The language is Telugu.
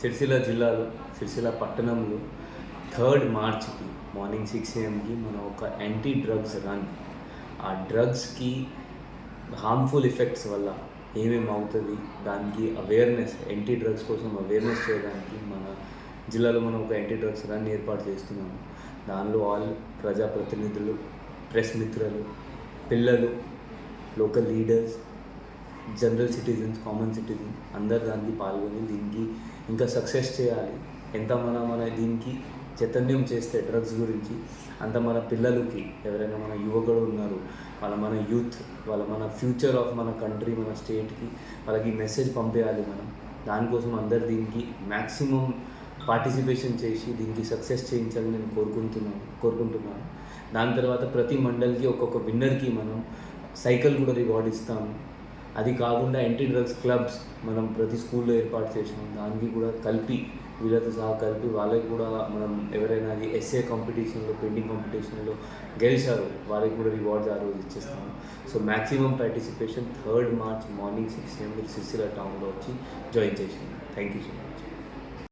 సిరిసిల్ల జిల్లాలో సిరిసిల్ల పట్టణంలో థర్డ్ మార్చ్కి మార్నింగ్ సిక్స్ ఏఎంకి మనం ఒక యాంటీ డ్రగ్స్ రన్ ఆ డ్రగ్స్కి హార్మ్ఫుల్ ఎఫెక్ట్స్ వల్ల ఏమేమి అవుతుంది దానికి అవేర్నెస్ యాంటీ డ్రగ్స్ కోసం అవేర్నెస్ చేయడానికి మన జిల్లాలో మనం ఒక యాంటీ డ్రగ్స్ రన్ ఏర్పాటు చేస్తున్నాము. దానిలో ఆల్ ప్రజాప్రతినిధులు ప్రెస్ మిత్రులు పిల్లలు local leaders general citizens common citizen అందరు దానికి పాల్గొని దీనికి ఇంకా సక్సెస్ చేయాలి. ఎంత మన మన దీనికి చైతన్యం చేస్తే డ్రగ్స్ గురించి అంత మన పిల్లలకి ఎవరైనా మన యువకుడు ఉన్నారు వాళ్ళ మన యూత్ వాళ్ళ మన ఫ్యూచర్ ఆఫ్ మన కంట్రీ మన స్టేట్కి వాళ్ళకి మెసేజ్ పంపేయాలి మనం. దానికోసం అందరు దీనికి మ్యాక్సిమం పార్టిసిపేషన్ చేసి దీనికి సక్సెస్ చేయించాలని నేను కోరుకుంటున్నాను కోరుకుంటున్నాను. దాని తర్వాత ప్రతి మండల్కి ఒక్కొక్క విన్నర్కి మనం సైకిల్ కూడా రివార్డ్ ఇస్తాము. అది కాకుండా యాంటీ డ్రగ్స్ క్లబ్స్ మనం ప్రతి స్కూల్లో ఏర్పాటు చేసినాం. దానికి కూడా కలిపి వీళ్ళతో సహా కలిపి వాళ్ళకి కూడా మనం ఎవరైనా అది ఎస్ఏ కాంపిటీషన్లో పెయింటింగ్ కాంపిటీషన్లో గెలిచారు. వాళ్ళకి కూడా రివార్డ్స్ ఆ రోజు ఇచ్చేస్తాము so maximum participation third March morning six ఏఎంకి Sircilla టౌన్లో వచ్చి జాయిన్ చేసింది థ్యాంక్ యూ సో మచ్